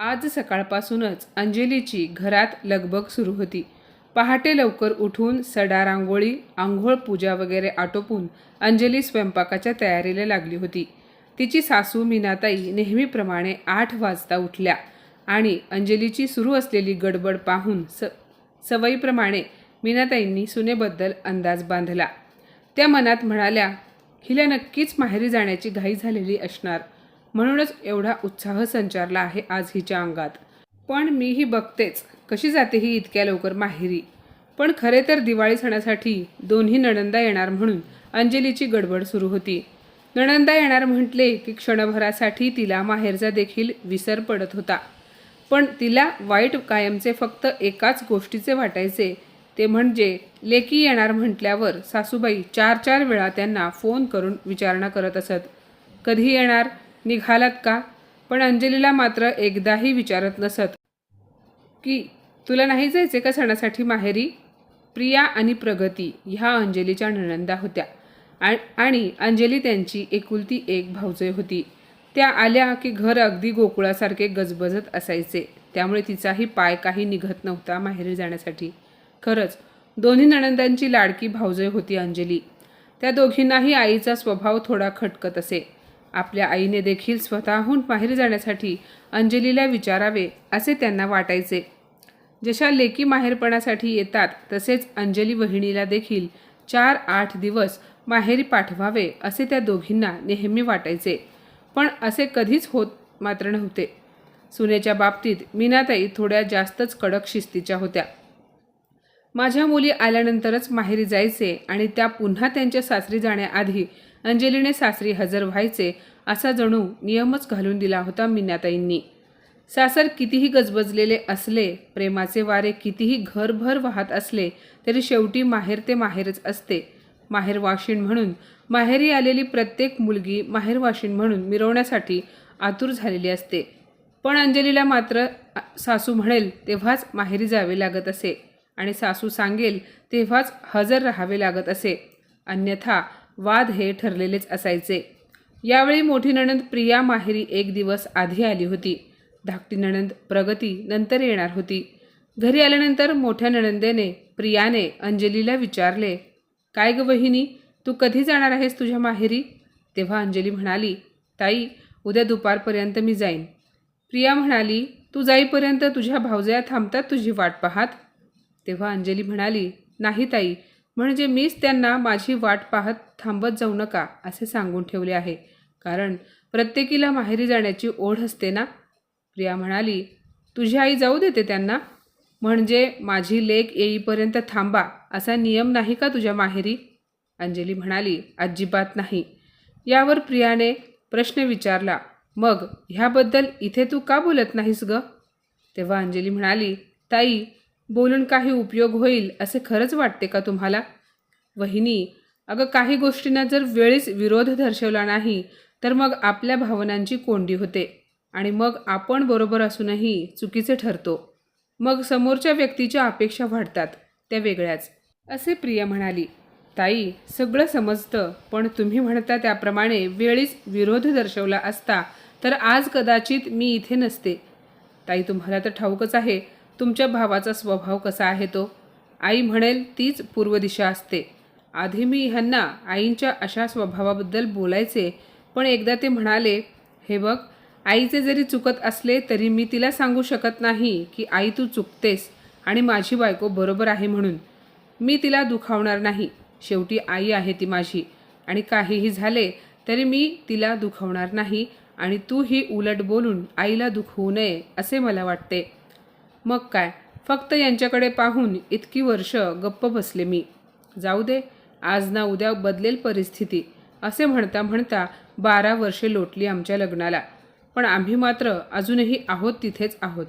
आज सकाळपासूनच अंजलीची घरात लगबग सुरू होती. पहाटे लवकर उठून सडा रांगोळी आंघोळ पूजा वगैरे आटोपून अंजली स्वयंपाकाच्या तयारीला लागली होती. तिची सासू मीनाताई नेहमीप्रमाणे आठ वाजता उठल्या आणि अंजलीची सुरू असलेली गडबड पाहून स सवयीप्रमाणे मीनाताईंनी सुनेबद्दल अंदाज बांधला. त्या मनात म्हणाल्या हिला नक्कीच माहेरी जाण्याची घाई झालेली असणार. म्हणूनच एवढा उत्साह संचारला आहे आज हिच्या अंगात. पण मीही बघतेच कशी जाते ही इतक्या लवकर माहेरी. पण खरे तर दिवाळी सणासाठी दोन्ही नणंदा येणार म्हणून अंजलीची गडबड सुरू होती. नणंदा येणार म्हटले की क्षणभरासाठी तिला माहेरचा देखील विसर पडत होता. पण तिला वाईट कायमचे फक्त एकाच गोष्टीचे वाटायचे. ते म्हणजे लेकी येणार म्हटल्यावर सासूबाई चार चार वेळा त्यांना फोन करून विचारणा करत असत. कधी येणार? निघालात का? पण अंजलीला मात्र एकदाही विचारत नसत. की तुला नाही जायचे का सणासाठी माहेरी? प्रिया आणि प्रगती ह्या अंजलीच्या नणंदा होत्या. आ- आणि अंजली त्यांची एकुलती एक भाऊजय होती. त्या आल्या की घर अगदी गोकुळासारखे गजबजत असायचे. त्यामुळे तिचाही पाय काही निघत नव्हता माहेरी जाण्यासाठी. खरंच दोन्ही नणंदांची लाडकी भाऊजय होती अंजली. त्या दोघींनाही आईचा स्वभाव थोडा खटकत असे. आपल्या आईने देखील स्वतःहून बाहेर जाण्यासाठी अंजलीला विचारावे असे त्यांना वाटायचे. जशा लेकी माहेरपणासाठी येतात तसेच अंजली वहिनीला देखील चार आठ दिवस माहेरी पाठवावे असे त्या दोघींना नेहमी वाटायचे. पण असे कधीच होत मात्र नव्हते. सुनेच्या बाबतीत मीनाताई थोड्या जास्तच कडक शिस्तीच्या होत्या. माझ्या मुली आल्यानंतरच माहेरी जायचे आणि त्या पुन्हा त्यांच्या सासरी जाण्याआधी अंजलीने सासरी हजर व्हायचे असा जणू नियमच घालून दिला होता मीनाताईंनी सासर कितीही गजबजलेले असले प्रेमाचे वारे कितीही घरभर वाहत असले तरी शेवटी माहेर ते माहेरच असते. माहेरवाशीण म्हणून माहेरी आलेली प्रत्येक मुलगी माहेरवाशीण म्हणून मिरवण्यासाठी आतुर झालेली असते. पण अंजलीला मात्र सासू म्हणेल तेव्हाच माहेरी जावे लागत असे. आणि सासू सांगेल तेव्हाच हजर राहावे लागत असे. अन्यथा वाद हे ठरलेलेच असायचे. यावेळी मोठी नणंद प्रिया माहेरी एक दिवस आधी आली होती. धाकटी नणंद प्रगती नंतर येणार होती. घरी आल्यानंतर मोठ्या नणंदेने प्रियाने अंजलीला विचारले काय ग वहिनी तू कधी जाणार आहेस तुझ्या माहेरी? तेव्हा अंजली म्हणाली ताई उद्या दुपारपर्यंत मी जाईन. प्रिया म्हणाली तू जाईपर्यंत तुझ्या भावजया थांबतात तुझी वाट पाहात? तेव्हा अंजली म्हणाली नाही ताई म्हणजे मीच त्यांना माझी वाट पाहत थांबत जाऊ नका असे सांगून ठेवले आहे. कारण प्रत्येकीला माहेरी जाण्याची ओढ असते ना? प्रिया म्हणाली तुझी आई जाऊ देते त्यांना. म्हणजे माझी लेक येईपर्यंत थांबा असा नियम नाही का तुझ्या माहेरी? अंजली म्हणाली अजिबात नाही. यावर प्रियाने प्रश्न विचारला मग ह्याबद्दल इथे तू का बोलत नाहीस ग? तेव्हा अंजली म्हणाली ताई बोलून काही उपयोग होईल असे खरंच वाटते का तुम्हाला? वहिनी अगं काही गोष्टींना जर वेळीच विरोध दर्शवला नाही तर मग आपल्या भावनांची कोंडी होते आणि मग आपण बरोबर असूनही चुकीचे ठरतो. मग समोरच्या व्यक्तीच्या अपेक्षा वाढतात त्या वेगळ्याच. असे प्रिया म्हणाली ताई सगळं समजतं पण तुम्ही म्हणता त्याप्रमाणे वेळीच विरोध दर्शवला असता तर आज कदाचित मी इथे नसते. ताई तुम्हाला तर ठाऊकच आहे तुमच्या भावाचा स्वभाव कसा आहे तो? आई म्हणेल तीच पूर्व दिशा असते. आधी मी ह्यांना आईंच्या अशा स्वभावाबद्दल बोलायचे पण एकदा ते म्हणाले हे बघ आईचे जरी चुकत असले तरी मी तिला सांगू शकत नाही की आई तू चुकतेस आणि माझी बायको बरोबर आहे म्हणून. मी तिला दुखावणार नाही. शेवटी आई आहे ती माझी. आणि काहीही झाले तरी मी तिला दुखावणार नाही आणि तू ही उलट बोलून आईला दुखवू नये असे मला वाटते. मग काय? फक्त यांच्याकडे पाहून इतकी वर्ष गप्प बसले मी. जाऊ दे आज ना उद्या बदलेल परिस्थिती असे म्हणता म्हणता बारा वर्षे लोटली आमच्या लग्नाला. पण आम्ही मात्र अजूनही आहोत तिथेच आहोत.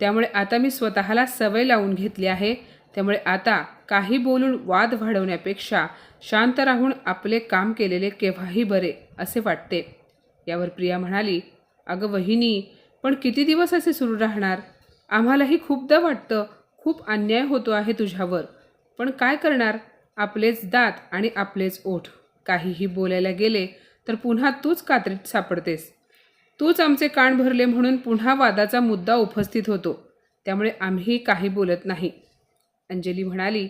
त्यामुळे आता मी स्वतःला सवय लावून घेतली आहे. त्यामुळे आता काही बोलून वाद वाढवण्यापेक्षा शांत राहून आपले काम केलेले केव्हाही बरे असे वाटते. यावर प्रिया म्हणाली अगं वहिनी पण किती दिवस असे सुरू राहणार? आम्हालाही खूपदा वाटतं खूप अन्याय होतो आहे तुझ्यावर. पण काय करणार? आपलेच दात आणि आपलेच ओठ. काहीही बोलायला गेले तर पुन्हा तूच कात्रीत सापडतेस. तूच आमचे कान भरले म्हणून पुन्हा वादाचा मुद्दा उपस्थित होतो. त्यामुळे आम्ही काही बोलत नाही. अंजली म्हणाली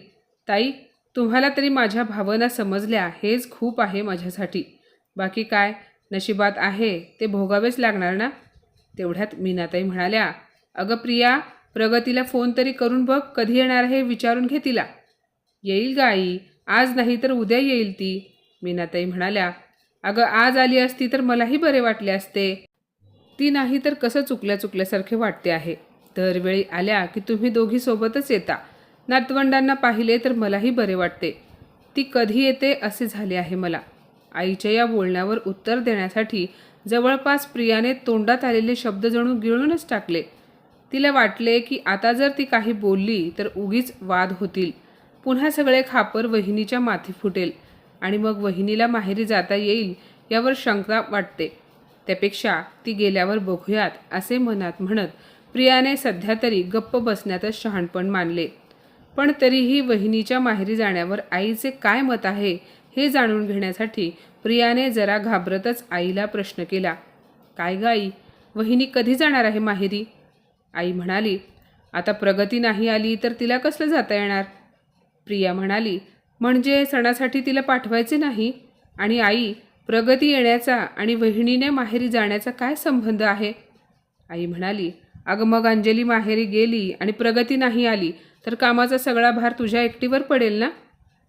ताई तुम्हाला तरी माझ्या भावना समजल्या हेच खूप आहे माझ्यासाठी. बाकी काय? नशिबात आहे ते भोगावेच लागणार ना? तेवढ्यात मीनाताई म्हणाल्या अगं प्रिया प्रगतीला फोन तरी करून बघ कधी येणार हे विचारून घे तिला. येईल गा आई आज नाही तर उद्या येईल ती. मीनाताई म्हणाल्या अगं आज आली असती तर मलाही बरे वाटले असते. ती नाही तर कसं चुकल्या चुकल्यासारखे वाटते आहे. दरवेळी आल्या की तुम्ही दोघी सोबतच येता. नातवंडांना पाहिले तर मलाही बरे वाटते. ती कधी येते असे झाले आहे मला. आईच्या या बोलण्यावर उत्तर देण्यासाठी जवळपास प्रियाने तोंडात आलेले शब्द जणू गिळूनच टाकले. तिला वाटले की आता जर ती काही बोलली तर उगीच वाद होतील. पुन्हा सगळे खापर वहिनीच्या माथी फुटेल आणि मग वहिनीला माहेरी जाता येईल यावर शंका वाटते. त्यापेक्षा ती गेल्यावर बघूयात असे मनात म्हणत प्रियाने सध्या तरी गप्प बसण्यातच शहाणपण मानले. पण तरीही वहिनीच्या माहेरी जाण्यावर आईचे काय मत आहे हे जाणून घेण्यासाठी प्रियाने जरा घाबरतच आईला प्रश्न केला. काय ग आई वहिनी कधी जाणार आहे माहेरी? आई म्हणाली आता प्रगती नाही आली तर तिला कसलं जाता येणार? प्रिया म्हणाली म्हणजे सणासाठी तिला पाठवायचे नाही? आणि आई प्रगती येण्याचा आणि वहिनीने माहेरी जाण्याचा काय संबंध आहे? आई म्हणाली अगं मग अंजली माहेरी गेली आणि प्रगती नाही आली तर कामाचा सगळा भार तुझ्या एकटीवर पडेल ना?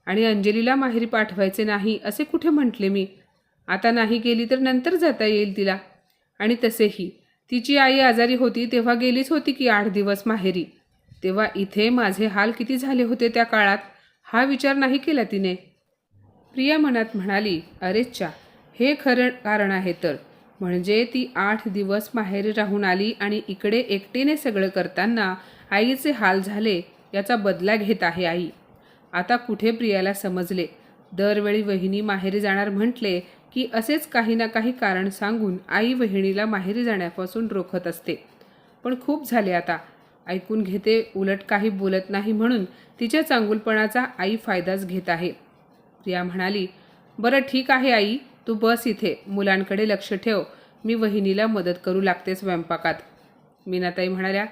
आणि अंजलीला माहेरी पाठवायचे नाही असे कुठे म्हटले मी? आता नाही गेली तर नंतर जाता येईल तिला. आणि तसेही. तिची आई आजारी होती तेव्हा गेलीच होती की आठ दिवस माहेरी. तेव्हा इथे माझे हाल किती झाले होते त्या काळात हा विचार नाही केला तिने. प्रिया मनात म्हणाली अरेच्छा हे खरं कारण आहे तर. म्हणजे ती आठ दिवस माहेरी राहून आली आणि इकडे एकटीने सगळं करताना आईचे हाल झाले याचा बदला घेत आहे आई. आता कुठे प्रियाला समजले? दरवेळी वहिनी माहेरी जाणार म्हटले की असेच काही ना काही कारण सांगून आई वहिनीला माहेरी जाण्यापासून रोखत असते. पण खूप झाले आता. ऐकून घेते उलट काही बोलत नाही म्हणून तिच्या चांगुलपणाचा आई फायदाच घेत आहे. प्रिया म्हणाली बरं ठीक आहे आई तू बस इथे. मुलांकडे लक्ष ठेव. मी वहिनीला मदत करू लागते स्वयंपाकात. मीनाताई म्हणाल्या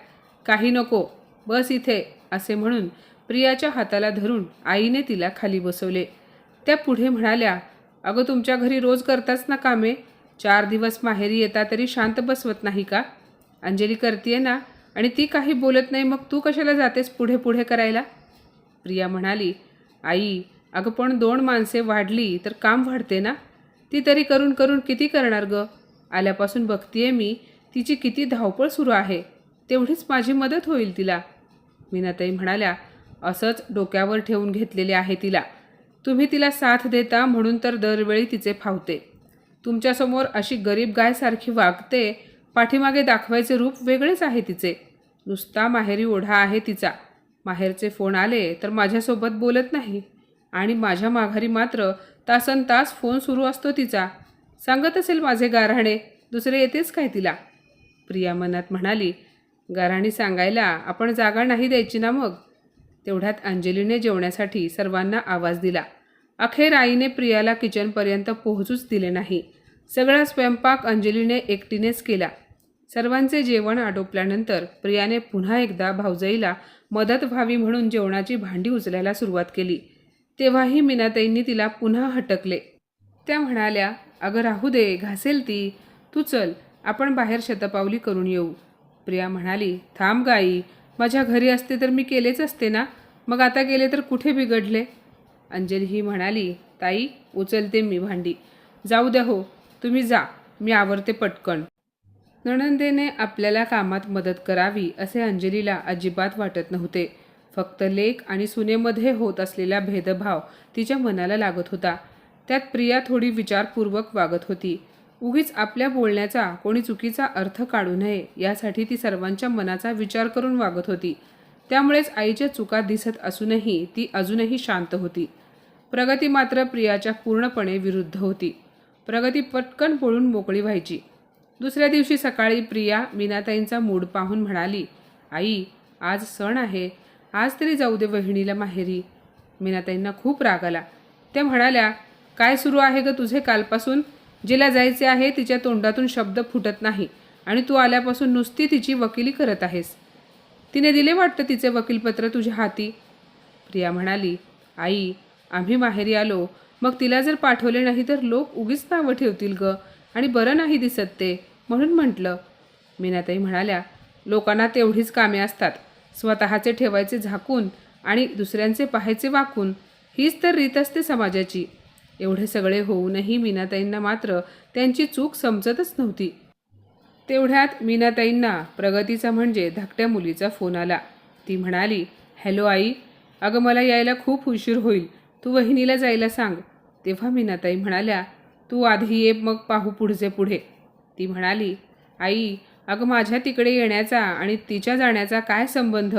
काही नको. बस इथे असे म्हणून प्रियाच्या हाताला धरून आईने तिला खाली बसवले. त्या पुढे म्हणाल्या अगं तुमच्या घरी रोज करताच ना कामे? चार दिवस माहेरी येता तरी शांत बसवत नाही का? अंजली करतीये ना आणि ती काही बोलत नाही मग तू कशाला जातेस पुढे पुढे करायला? प्रिया म्हणाली आई अगं पण दोन माणसे वाढली तर काम वाढते ना? ती तरी करून करून किती करणार ग? आल्यापासून बघतीये मी तिची किती धावपळ सुरू आहे. तेवढीच माझी मदत होईल तिला. मीनाताई म्हणाल्या असंच डोक्यावर ठेवून घेतलेले आहे तिला. तुम्ही तिला साथ देता म्हणून तर दरवेळी तिचे फावते. तुमच्यासमोर अशी गरीब गायसारखी वागते पाठीमागे दाखवायचे रूप वेगळेच आहे तिचे. नुसता माहेरी ओढा आहे तिचा. माहेरचे फोन आले तर माझ्यासोबत बोलत नाही. आणि माझ्या माघारी मात्र तासन तास फोन सुरू असतो तिचा. सांगत असेल माझे गाराणे दुसरे येतेच काय तिला? प्रिया मनात म्हणाली गाराणी सांगायला आपण जागा नाही द्यायची ना मग? तेवढ्यात अंजलीने जेवण्यासाठी सर्वांना आवाज दिला. अखेर आईने प्रियाला किचनपर्यंत पोहोचूच दिले नाही. सगळा स्वयंपाक अंजलीने एकटीनेच केला. सर्वांचे जेवण आटोपल्यानंतर प्रियाने पुन्हा एकदा भाऊजाईला मदत व्हावी म्हणून जेवणाची भांडी उचलायला सुरुवात केली. तेव्हाही मीनाताईंनी तिला पुन्हा हटकले. त्या म्हणाल्या अगं राहू दे घासेल ती. तू चल आपण बाहेर शतपावली करून येऊ. प्रिया म्हणाली थांब गाई माझ्या घरी असते तर मी केलेच असते ना. मग आता गेले तर कुठे बिघडले? अंजली ही म्हणाली ताई उचलते मी भांडी. जाऊ द्या हो तुम्ही जा मी आवरते पटकन. नणंदेने आपल्याला कामात मदत करावी असे अंजलीला अजिबात वाटत नव्हते. फक्त लेख आणि सुनेमध्ये होत असलेला भेदभाव तिच्या मनाला लागत होता. त्यात प्रिया थोडी विचारपूर्वक वागत होती. उगीच आपल्या बोलण्याचा कोणी चुकीचा अर्थ काढू नये यासाठी ती सर्वांच्या मनाचा विचार करून वागत होती. त्यामुळेच आईच्या चुका दिसत असूनही ती अजूनही शांत होती. प्रगती मात्र प्रियाच्या पूर्णपणे विरुद्ध होती. प्रगती पटकन पळून मोकळी व्हायची. दुसऱ्या दिवशी सकाळी प्रिया मीनाताईंचा मूड पाहून म्हणाली आई आज सण आहे. आज तरी जाऊ दे वहिनीला माहेरी. मीनाताईंना खूप राग आला. त्या म्हणाल्या काय सुरू आहे ग तुझे कालपासून? जिला जायचे आहे तिच्या तोंडातून शब्द फुटत नाही आणि तू आल्यापासून नुसती तिची वकिली करत आहेस. तिने दिले वाटतं तिचे वकीलपत्र तुझ्या हाती. प्रिया म्हणाली आई आम्ही माहेरी आलो. मग तिला जर पाठवले नाही तर लोक उगीच नावं ठेवतील ग आणि बरं नाही दिसत ते म्हणून म्हटलं. मीनाताई म्हणाल्या लोकांना तेवढीच कामे असतात. स्वतःचे ठेवायचे झाकून आणि दुसऱ्यांचे पाहायचे वाकून. हीच तर रीत असते समाजाची. एवढे सगळे होऊनही मीनाताईंना मात्र त्यांची चूक समजतच नव्हती. तेवढ्यात मीनाताईंना प्रगतीचा म्हणजे धाकट्या मुलीचा फोन आला. ती म्हणाली हॅलो आई अगं मला यायला खूप उशीर होईल. तू वहिनीला जायला सांग. तेव्हा मीनाताई म्हणाल्या तू आधी ये मग पाहू पुढचे पुढे. ती म्हणाली आई अगं माझ्या तिकडे येण्याचा आणि तिच्या जाण्याचा काय संबंध?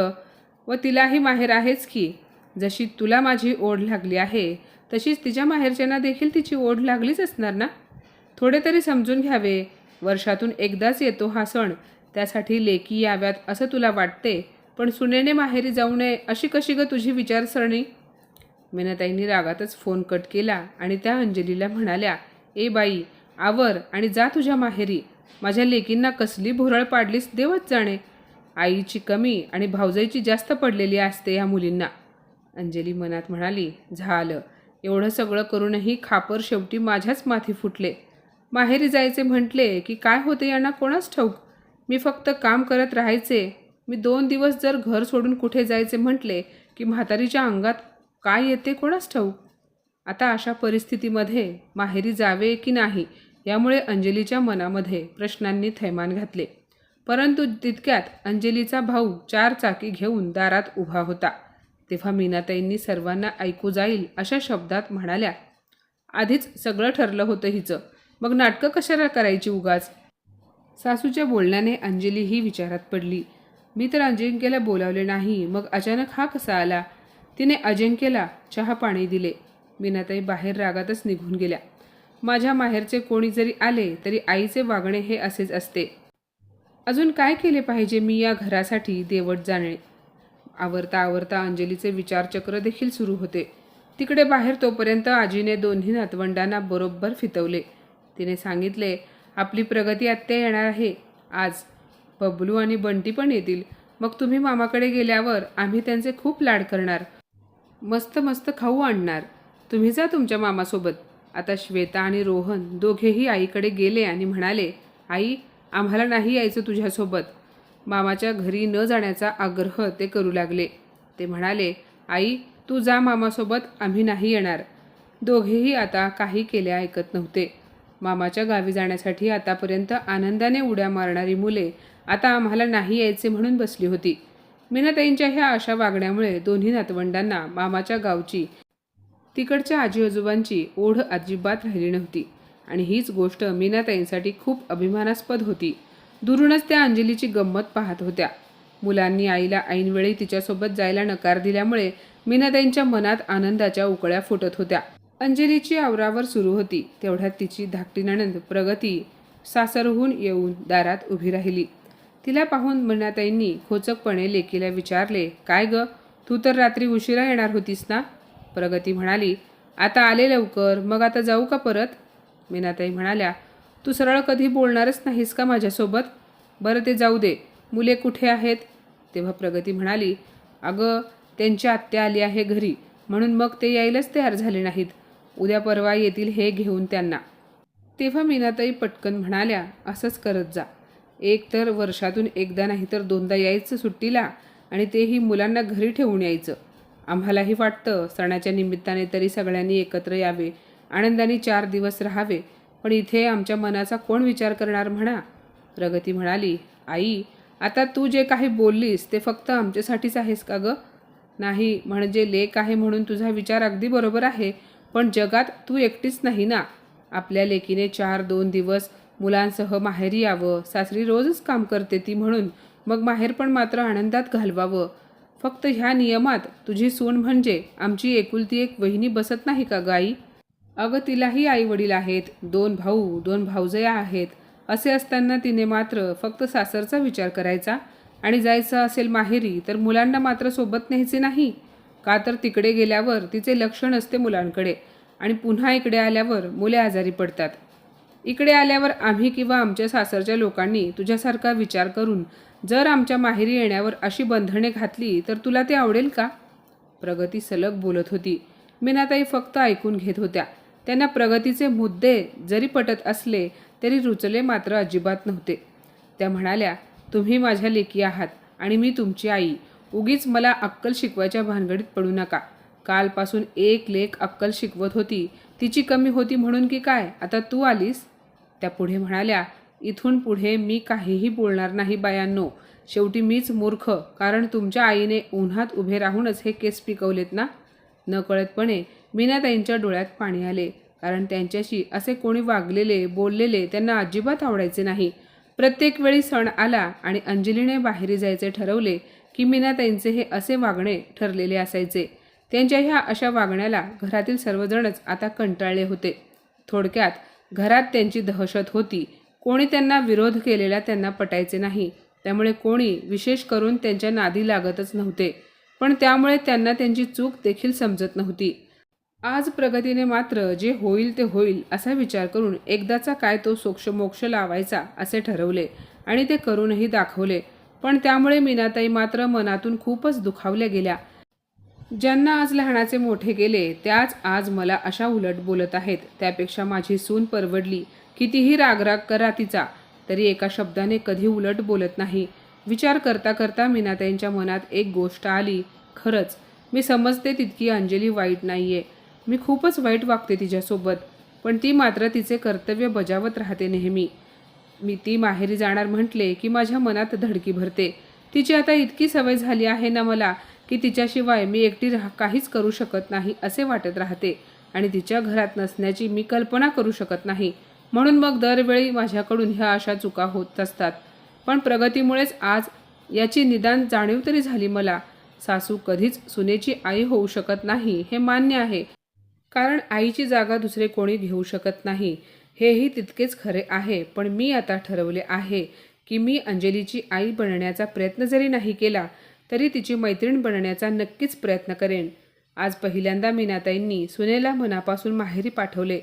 व तिलाही माहेर आहेच की. जशी तुला माझी ओढ लागली आहे तशीच तिच्या माहेरच्यांना देखील तिची ओढ लागलीच असणार ना? थोडे तरी समजून घ्यावे. वर्षातून एकदाच येतो हा सण. त्यासाठी लेकी याव्यात असं तुला वाटते? पण सुनेने माहेरी जाऊ नये अशी कशी ग तुझी विचारसरणी? मेनाताईंनी रागातच फोन कट केला आणि त्या अंजलीला म्हणाल्या ए बाई आवर आणि जा तुझ्या माहेरी. माझ्या लेकींना कसली भुरळ पाडलीस देवच जाणे. आईची कमी आणि भावजाईची जास्त पडलेली असते या मुलींना. अंजली मनात म्हणाली झालं. एवढं सगळं करूनही खापर शेवटी माझ्याच माथी फुटले. माहेरी जायचे म्हटले की काय होते यांना कोणाच ठाऊक? मी फक्त काम करत राहायचे. मी दोन दिवस जर घर सोडून कुठे जायचे म्हटले की म्हातारीच्या अंगात काय येते कोणाच ठाऊक? आता अशा परिस्थितीमध्ये माहेरी जावे की नाही यामुळे अंजलीच्या मनामध्ये प्रश्नांनी थैमान घातले. परंतु तितक्यात अंजलीचा भाऊ चार चाकी घेऊन दारात उभा होता. तेव्हा मीनाताईंनी सर्वांना ऐकू जाईल अशा शब्दात म्हणाल्या आधीच सगळं ठरलं होतं हिचं. मग नाटकं कशाला करायची उगाच? सासूच्या बोलण्याने अंजली ही विचारात पडली मी तर अजिंक्यला बोलावले नाही. मग अचानक हा कसा आला? तिने अजिंक्यला चहा पाणी दिले. मीनाताई बाहेर रागातच निघून गेल्या. माझ्या माहेरचे कोणी जरी आले तरी आईचे वागणे हे असेच असते. अजून काय केले पाहिजे मी या घरासाठी? देवट जाणे आवरता आवरता अंजलीचे विचारचक्र देखील सुरू होते. तिकडे बाहेर तोपर्यंत आजीने दोन्ही नातवंडांना बरोबर फितवले. तिने सांगितले आपली प्रगती आत्या येणार आहे. आज बबलू आणि बंटी पण येतील. मग तुम्ही मामाकडे गेल्यावर आम्ही त्यांचे खूप लाड करणार. मस्त मस्त खाऊ आणणार. तुम्ही जा तुमच्या मामासोबत. आता श्वेता आणि रोहन दोघेही आईकडे गेले आणि म्हणाले आई आम्हाला नाही यायचं तुझ्यासोबत. मामाच्या घरी न जाण्याचा आग्रह ते करू लागले. ते म्हणाले आई तू जा मामासोबत आम्ही नाही येणार. दोघेही आता काही केले ऐकत नव्हते. मामाच्या गावी जाण्यासाठी आतापर्यंत आनंदाने उड्या मारणारी मुले आता आम्हाला नाही यायचे म्हणून बसली होती. मीनाताईंच्या ह्या अशा वागण्यामुळे दोन्ही नातवंडांना मामाच्या गावची तिकडच्या आजी आजोबांची ओढ अजिबात राहिली नव्हती. आणि हीच गोष्ट मीनाताईंसाठी खूप अभिमानास्पद होती. दुरूनच त्या अंजलीची गंमत पाहत होत्या. मुलांनी आईला ऐनवेळी तिच्यासोबत जायला नकार दिल्यामुळे मीनाताईंच्या मनात आनंदाच्या उकळ्या फुटत होत्या. अंजलीची आवरावर सुरू होती. तेवढ्यात तिची धाकटी नणंद प्रगती सासरहून येऊन दारात उभी राहिली. तिला पाहून मीनाताईंनी खोचकपणे लेकीला विचारले काय ग? तू तर रात्री उशिरा येणार होतीस ना? प्रगती म्हणाली आता आले लवकर. मग आता जाऊ का परत? मीनाताई म्हणाल्या तू सरळ कधी बोलणारच नाहीस का माझ्यासोबत? बरं ते जाऊ दे. मुले कुठे आहेत? तेव्हा प्रगती म्हणाली अगं त्यांची आत्या आली आहे घरी म्हणून मग ते यायलाच तयार झाले नाहीत. उद्या परवा येतील हे घेऊन त्यांना. तेव्हा मीनाताई पटकन म्हणाल्या असंच करत जा. एक तर वर्षातून एकदा नाही तर दोनदा यायचं सुट्टीला आणि तेही मुलांना घरी ठेवून यायचं. आम्हालाही वाटतं सणाच्या निमित्ताने तरी सगळ्यांनी एकत्र यावे आनंदाने चार दिवस राहावे पण इथे आमच्या मनाचा कोण विचार करणार म्हणा? प्रगती म्हणाली आई आता तू जे काही बोललीस ते फक्त आमच्यासाठीच आहेस का गं? नाही म्हणजे लेक आहे म्हणून तुझा विचार अगदी बरोबर आहे पण जगात तू एकटीच नाही ना? आपल्या लेकीने चार दोन दिवस मुलांसह माहेरी यावं सासरी रोजच काम करते ती म्हणून मग माहेर पण मात्र आनंदात घालवावं. फक्त ह्या नियमात तुझी सून म्हणजे आमची एकुलती एक वहिनी बसत नाही का गाई अगं तिलाही आई वडील आहेत. दोन भाऊ दोन भाऊजया आहेत. असे असताना तिने मात्र फक्त सासरचा विचार करायचा. आणि जायचं असेल माहेरी तर मुलांना मात्र सोबत न्यायचे नाही. का तर तिकडे गेल्यावर तिचे लक्ष नसते मुलांकडे. आणि पुन्हा इकडे आल्यावर मुले आजारी पडतात. इकडे आल्यावर आम्ही किंवा आमच्या सासरच्या लोकांनी तुझ्यासारखा विचार करून जर आमच्या माहेरी येण्यावर अशी बंधने घातली तर तुला ते आवडेल का? प्रगती सलग बोलत होती. मीनाताई फक्त ऐकून घेत होत्या. त्यांना प्रगतीचे मुद्दे जरी पटत असले तरी रुचले मात्र अजिबात नव्हते. त्या म्हणाल्या तुम्ही माझ्या लेकी आहात आणि मी तुमची आई. उगीच मला अक्कल शिकवायच्या भानगडीत पडू नका. कालपासून एक लेख अक्कल शिकवत होती. तिची कमी होती म्हणून की काय? आता तू आलीस? त्या पुढे म्हणाल्या इथून पुढे मी काहीही बोलणार नाही बायांनो. शेवटी मीच मूर्ख. कारण तुमच्या आईने उन्हात उभे राहूनच हे केस पिकवलेत ना? नकळतपणे मीनाताईंच्या डोळ्यात पाणी आले. कारण त्यांच्याशी असे कोणी वागलेले बोललेले त्यांना अजिबात आवडायचे नाही. प्रत्येक वेळी सण आला आणि अंजलीने बाहेर जायचे ठरवले की मीनाताईंचे हे असे वागणे ठरलेले असायचे. त्यांच्या ह्या अशा वागण्याला घरातील सर्वजणच आता कंटाळले होते. थोडक्यात घरात त्यांची दहशत होती. कोणी त्यांना विरोध केलेला त्यांना पटायचे नाही. त्यामुळे कोणी विशेष करून त्यांच्या नादी लागतच नव्हते. पण त्यामुळे त्यांना त्यांची चूक देखील समजत नव्हती. आज प्रगतीने मात्र जे होईल ते होईल असा विचार करून एकदाचा काय तो सोक्षमोक्ष लावायचा असे ठरवले आणि ते करूनही दाखवले. पण त्यामुळे मीनाताई मात्र मनातून खूपच दुखावल्या गेल्या. ज्यांना आज लहानाचे मोठे केले त्याच आज मला अशा उलट बोलत आहेत. त्यापेक्षा माझी सून परवडली. कितीही रागराग करा तिचा तरी एका शब्दाने कधी उलट बोलत नाही. विचार करता करता मीनाताईंच्या मनात एक गोष्ट आली. खरंच मी समजते तितकी अंजली वाईट नाही आहे मी खूपच वाईट वागते तिच्यासोबत पण ती मात्र तिचे कर्तव्य बजावत राहते नेहमी. मी ती माहेरी जाणार म्हटले की माझ्या मनात धडकी भरते. तिची आता इतकी सवय झाली आहे ना मला की तिच्याशिवाय मी एकटी राह काहीच करू शकत नाही असे वाटत राहते आणि तिच्या घरात नसण्याची मी कल्पना करू शकत नाही. म्हणून मग दरवेळी माझ्याकडून ह्या अशा चुका होत असतात. पण प्रगतीमुळेच आज याची निदान जाणीव तरी झाली मला. सासू कधीच सुनेची आई होऊ शकत नाही हे मान्य आहे. कारण आईची जागा दुसरे कोणी घेऊ शकत नाही हेही तितकेच खरे आहे. पण मी आता ठरवले आहे की मी अंजलीची आई बनण्याचा प्रयत्न जरी नाही केला तरी तिची मैत्रीण बनण्याचा नक्कीच प्रयत्न करेन. आज पहिल्यांदा मीनाताईंनी सुनेला मनापासून माहेरी पाठवले.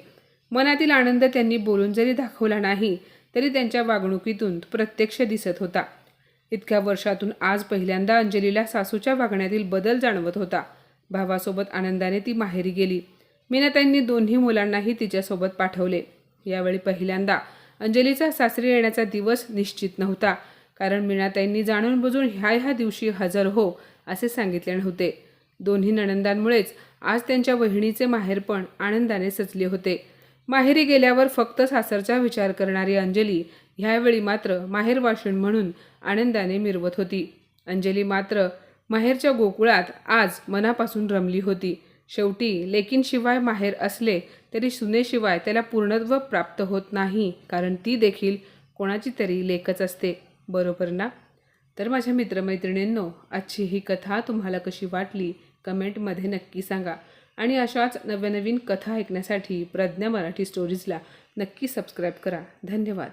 मनातील आनंद त्यांनी बोलून जरी दाखवला नाही तरी त्यांच्या वागणुकीतून प्रत्यक्ष दिसत होता. इतक्या वर्षातून आज पहिल्यांदा अंजलीला सासूच्या वागण्यातील बदल जाणवत होता. भावासोबत आनंदाने ती माहेरी गेली. मीनाताईंनी दोन्ही मुलांनाही तिच्यासोबत पाठवले. यावेळी पहिल्यांदा अंजलीचा सासरी येण्याचा दिवस निश्चित नव्हता. कारण मीनाताईंनी जाणून बुजून ह्या ह्या दिवशी हजर हो असे सांगितले नव्हते. दोन्ही नणंदांमुळेच आज त्यांच्या वहिणीचे माहेरपण आनंदाने सचले होते. माहेरी गेल्यावर फक्त सासरचा विचार करणारी अंजली ह्यावेळी मात्र माहेर वाशिण म्हणून आनंदाने मिरवत होती. अंजली मात्र माहेरच्या गोकुळात आज मनापासून रमली होती. शेवटी लेकींशिवाय माहेर असले तरी सुनेशिवाय त्याला पूर्णत्व प्राप्त होत नाही कारण ती देखील कोणाची तरी लेखच असते. बरोबर ना? तर माझ्या मित्रमैत्रिणींनो आजची ही कथा तुम्हाला कशी वाटली? कमेंटमध्ये नक्की सांगा. आणि अशाच नवनवीन कथा ऐकण्यासाठी प्रज्ञा मराठी स्टोरीजला नक्की सबस्क्राईब करा. धन्यवाद.